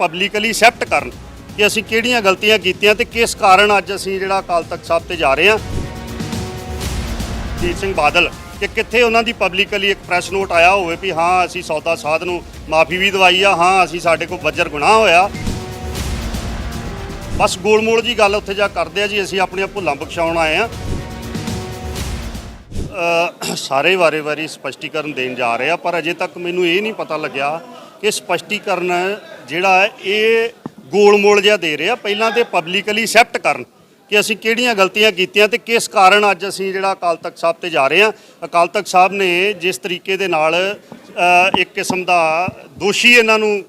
Publicly accept ਕਰਨ ਕਿ ਅਸੀਂ ਕਿਹੜੀਆਂ ਗਲਤੀਆਂ ਕੀਤੀਆਂ ਤੇ ਕਿਸ ਕਾਰਨ ਅੱਜ ਅਸੀਂ ਜਿਹੜਾ ਅਕਾਲ ਤਖਤ ਸਾਹਿਬ ਤੇ ਜਾ ਰਹੇ ਹਾਂ। ਜੀਤ ਸਿੰਘ ਬਾਦਲ, ਕਿ ਕਿੱਥੇ ਉਹਨਾਂ ਦੀ ਪਬਲਿਕਲੀ ਇੱਕ ਪ੍ਰੈਸ ਨੋਟ ਆਇਆ ਹੋਵੇ ਵੀ ਹਾਂ, ਅਸੀਂ ਸੌਦਾ ਸਾਧ ਨੂੰ ਮਾਫੀ ਵੀ ਦਵਾਈ ਆ, ਹਾਂ, ਅਸੀਂ ਸਾਡੇ ਕੋਲ ਵੱਜਰ ਗੁਨਾਹ ਹੋਇਆ। ਬਸ ਗੋਲਮੋਲ ਜੀ ਗੱਲ ਉੱਥੇ ਜਾ ਕਰਦੇ ਆ ਜੀ, ਅਸੀਂ ਆਪਣੀਆਂ ਭੁੱਲਾਂ ਬਖਸ਼ਾਉਣ ਆਏ ਆ ਸਾਰੇ ਵਾਰੇ ਵਾਰੀ ਸਪਸ਼ਟੀਕਰਨ ਦੇਣ ਜਾ ਰਹੇ ਆ, ਪਰ ਅਜੇ ਤੱਕ ਮੈਨੂੰ ਇਹ ਨਹੀਂ ਪਤਾ ਲੱਗਿਆ ਕਿ ਸਪਸ਼ਟੀਕਰਨ ਜਿਹੜਾ ਹੈ ਇਹ ਗੋਲਮੋਲ ਜਿਹਾ ਦੇ ਰਿਹਾ, ਪਹਿਲਾਂ ਤੇ ਪਬਲਿਕਲੀ ਐਕਸੈਪਟ ਕਰਨ ਕਿ ਅਸੀਂ ਕਿਹੜੀਆਂ ਗਲਤੀਆਂ ਕੀਤੀਆਂ ਤੇ ਕਿਸ ਕਾਰਨ ਅੱਜ ਅਸੀਂ ਜਿਹੜਾ ਅਕਾਲ ਤਖਤ ਸਾਹਿਬ ਤੇ ਜਾ ਰਹੇ ਹਾਂ। ਅਕਾਲ ਤਖਤ ਸਾਹਿਬ ਨੇ ਜਿਸ ਤਰੀਕੇ ਦੇ ਨਾਲ ਇੱਕ ਕਿਸਮ ਦਾ ਦੋਸ਼ੀ ਇਹਨਾਂ ਨੂੰ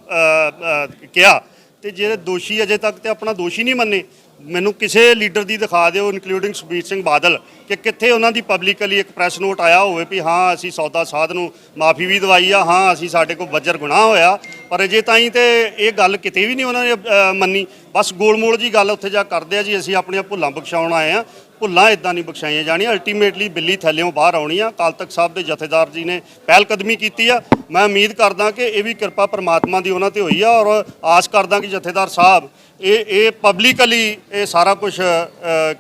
ਕਿਹਾ ਤੇ ਜਿਹੜੇ ਦੋਸ਼ੀ ਅਜੇ ਤੱਕ ਤੇ ਆਪਣਾ ਦੋਸ਼ੀ ਨਹੀਂ ਮੰਨੇ ਮੈਨੂੰ ਕਿਸੇ ਲੀਡਰ ਦੀ ਦਿਖਾ ਦਿਓ ਇਨਕਲੂਡਿੰਗ ਸੁਖਬੀਰ ਸਿੰਘ ਬਾਦਲ, ਕਿ ਕਿੱਥੇ ਉਹਨਾਂ ਦੀ ਪਬਲਿਕਲੀ ਇੱਕ ਪ੍ਰੈਸ ਨੋਟ ਆਇਆ ਹੋਵੇ ਵੀ ਹਾਂ, ਅਸੀਂ ਸੌਦਾ ਸਾਧ ਨੂੰ ਮਾਫੀ ਵੀ ਦਵਾਈ ਆ, ਹਾਂ, ਅਸੀਂ ਸਾਡੇ ਕੋਲ ਵੱਜਰ ਗੁਨਾਹ ਹੋਇਆ। ਪਰ ਅਜੇ ਤਾਈਂ ਤੇ ਇਹ ਗੱਲ ਕਿਤੇ ਵੀ ਨਹੀਂ ਉਹਨਾਂ ਨੇ ਮੰਨੀ। ਬਸ ਗੋਲਮੋਲ ਜੀ ਗੱਲ ਉੱਥੇ ਜਾ ਕਰਦੇ ਆ ਜੀ, ਅਸੀਂ ਆਪਣੀਆਂ ਭੁੱਲਾਂ ਬਖਸ਼ਾਉਣ ਆਏ ਆ। ਭੁੱਲਾਂ ਇਦਾਂ ਨਹੀਂ ਬਖਸ਼ਾਈਆਂ ਜਾਣੀਆਂ। ਅਲਟੀਮੇਟਲੀ ਬਿੱਲੀ ਥੱਲਿਓਂ ਬਾਹਰ ਆਉਣੀ ਆ। ਅਕਾਲ ਤਖਤ ਸਾਹਿਬ ਦੇ ਜਥੇਦਾਰ ਜੀ ਨੇ ਪਹਿਲ ਕਦਮੀ ਕੀਤੀ ਆ। ਮੈਂ ਉਮੀਦ ਕਰਦਾ ਕਿ ਇਹ ਵੀ ਕਿਰਪਾ ਪਰਮਾਤਮਾ ਦੀ ਉਹਨਾਂ ਤੇ ਹੋਈ ਆ ਔਰ ਆਸ ਕਰਦਾ ਕਿ ਜਥੇਦਾਰ ਸਾਹਿਬ ਇਹ ਇਹ ਪਬਲਿਕਲੀ ਇਹ ਸਾਰਾ ਕੁਝ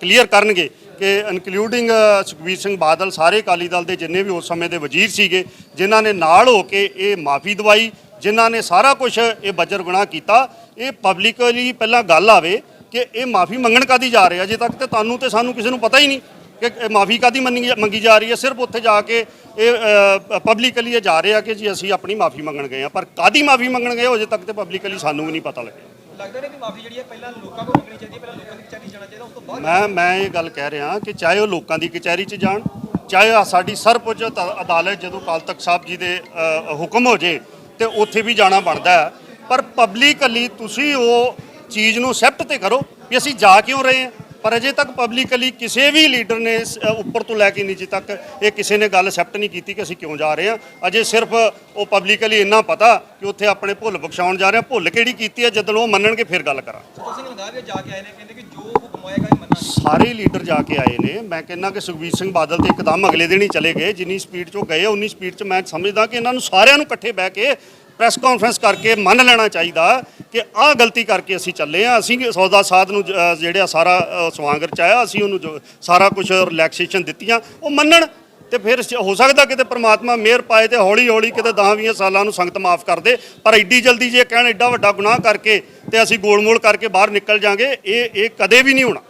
ਕਲੀਅਰ ਕਰਨਗੇ ਕਿ ਇਨਕਲੂਡਿੰਗ ਸੁਖਬੀਰ ਸਿੰਘ ਬਾਦਲ ਸਾਰੇ ਅਕਾਲੀ ਦਲ ਦੇ ਜਿੰਨੇ ਵੀ ਉਸ ਸਮੇਂ ਦੇ ਵਜ਼ੀਰ ਸੀਗੇ, ਜਿਨ੍ਹਾਂ ਨੇ ਨਾਲ ਹੋ ਕੇ ਇਹ ਮਾਫੀ ਦਵਾਈ, ਜਿਨ੍ਹਾਂ ਨੇ ਸਾਰਾ ਕੁਝ ਇਹ ਬੱਜਰ ਗੁਨਾਹ ਕੀਤਾ, ਇਹ ਪਬਲਿਕਲੀ ਪਹਿਲਾਂ ਗੱਲ ਆਵੇ ਕਿ ਇਹ ਮਾਫੀ ਮੰਗਣ ਕਾਦੀ ਜਾ ਰਹੇ ਆ? ਅਜੇ ਤੱਕ ਤੇ ਤੁਹਾਨੂੰ ਤੇ ਸਾਨੂੰ ਕਿਸੇ ਨੂੰ ਪਤਾ ਹੀ ਨਹੀਂ ਕਿ ਮਾਫੀ ਕਾਦੀ ਮੰਗੀ ਮੰਗੀ ਜਾ ਰਹੀ ਹੈ। ਸਿਰਫ ਉੱਥੇ ਜਾ ਕੇ ਇਹ ਪਬਲਿਕਲੀ ਇਹ ਜਾ ਰਹੇ ਆ ਕਿ ਜੀ ਅਸੀਂ ਆਪਣੀ ਮਾਫੀ ਮੰਗਣ ਗਏ ਆ। ਪਰ ਕਾਦੀ ਮਾਫੀ ਮੰਗਣ ਗਏ ਅਜੇ ਤੱਕ ਤੇ ਪਬਲਿਕਲੀ ਸਾਨੂੰ ਵੀ ਨਹੀਂ ਪਤਾ ਲੱਗਿਆ। ਲੱਗਦਾ ਨਹੀਂ ਕਿ ਮਾਫੀ ਜਿਹੜੀ ਹੈ ਪਹਿਲਾਂ ਲੋਕਾਂ ਕੋਲ ਮੰਗਣੀ ਚਾਹੀਦੀ ਪਹਿਲਾਂ ਲੋਕਾਂ ਦੀ ਕਚਹਿਰੀ ਜਾਣਾ ਚਾਹੀਦਾ, ਉਸ ਤੋਂ ਬਾਅਦ ਮੈਂ ਮੈਂ ਇਹ ਗੱਲ ਕਹਿ ਰਿਹਾ ਕਿ ਚਾਹੇ ਉਹ ਲੋਕਾਂ ਦੀ ਕਚਹਿਰੀ 'ਚ ਜਾਣ, ਚਾਹੇ ਸਾਡੀ ਸਰਪੁੱਜ ਅਦਾਲਤ ਜਦੋਂ ਅਕਾਲ ਤਖਤ ਸਾਹਿਬ ਜੀ ਦੇ ਹੁਕਮ ਹੋ ਜੇ ਤੇ ਉੱਥੇ ਵੀ ਜਾਣਾ ਬਣਦਾ ਹੈ। ਪਰ ਪਬਲਿਕਲੀ ਤੁਸੀਂ ਉਹ ਚੀਜ਼ ਨੂੰ ਐਕਸੈਪਟ ਤੇ ਕਰੋ ਵੀ ਅਸੀਂ ਜਾ ਕਿਉਂ ਰਹੇ ਹਾਂ। ਪਰ ਅਜੇ ਤੱਕ ਪਬਲਿਕਲੀ ਕਿਸੇ ਵੀ ਲੀਡਰ ਨੇ ਉੱਪਰ ਤੋਂ ਲੈ ਕੇ ਨੀਚੇ ਤੱਕ ਇਹ ਕਿਸੇ ਨੇ ਗੱਲ ਐਕਸੈਪਟ ਨਹੀਂ ਕੀਤੀ ਕਿ ਅਸੀਂ ਕਿਉਂ ਜਾ ਰਹੇ ਹਾਂ। ਅਜੇ ਸਿਰਫ ਉਹ ਪਬਲਿਕਲੀ ਇੰਨਾ ਪਤਾ ਕਿ ਉੱਥੇ ਆਪਣੇ ਭੁੱਲ ਬਖਸ਼ਾਉਣ ਜਾ ਰਹੇ ਹਾਂ। ਭੁੱਲ ਕਿਹੜੀ ਕੀਤੀ ਹੈ ਜਦੋਂ ਉਹ ਮੰਨਣਗੇ ਫਿਰ ਗੱਲ ਕਰਾਂ ਸੁਖਬੀਰ ਸਿੰਘ ਲੰਗਾ ਵੀ ਜਾ ਕੇ ਆਏ ਨੇ ਕਹਿੰਦੇ ਕਿ ਜੋ ਹੁਕਮ ਮੰਨਾਂਗੇ ਸਾਰੇ ਲੀਡਰ ਜਾ ਕੇ ਆਏ ਨੇ। ਮੈਂ ਕਹਿੰਦਾ ਕਿ ਸੁਖਬੀਰ ਸਿੰਘ ਬਾਦਲ ਤੇ ਇੱਕਦਮ ਅਗਲੇ ਦਿਨ ਹੀ ਚਲੇ ਗਏ। ਜਿੰਨੀ ਸਪੀਡ 'ਚੋਂ ਗਏ ਉਨੀ ਸਪੀਡ 'ਚ ਮੈਂ ਸਮਝਦਾ ਕਿ ਇਹਨਾਂ ਨੂੰ ਸਾਰਿਆਂ ਨੂੰ ਇਕੱਠੇ ਬਹਿ ਕੇ ਪ੍ਰੈਸ ਕਾਨਫਰੰਸ ਕਰਕੇ ਮੰਨ ਲੈਣਾ ਚਾਹੀਦਾ। ਕਿ ਆਹ ਗਲਤੀ ਕਰਕੇ ਅਸੀਂ ਚੱਲੇ ਆ ਅਸੀਂ ਸੌਦਾ ਸਾਧ ਨੂੰ ਜ- ਜਿਹੜਾ ਸਾਰਾ ਸਵਾਂਗਰ ਚ ਆਇਆ ਅਸੀਂ ਉਹਨੂੰ ਜੋ- ਸਾਰਾ ਕੁਝ ਰਿਲੈਕਸੇਸ਼ਨ ਦਿੱਤੀਆਂ। ਉਹ ਮੰਨਣ ਤੇ ਫਿਰ ਸ- ਹੋ ਸਕਦਾ ਕਿਤੇ ਪ੍ਰਮਾਤਮਾ ਮਿਹਰ ਪਾਏ ਤੇ ਹੌਲੀ ਹੌਲੀ ਕਿਤੇ 10-20 ਸਾਲਾਂ ਨੂੰ ਸੰਗਤ ਮਾਫ ਕਰ ਦੇ। ਪਰ ਐਡੀ ਜਲਦੀ ਜੇ ਕਹਿਣ, ਐਡਾ ਵੱਡਾ ਗੁਨਾਹ ਕਰਕੇ ਤੇ ਅਸੀਂ ਗੋਲਮੋਲ ਕਰਕੇ ਬਾਹਰ ਨਿਕਲ ਜਾਾਂਗੇ, ਇਹ ਇਹ ਕਦੇ ਵੀ ਨਹੀਂ ਹੋਣਾ।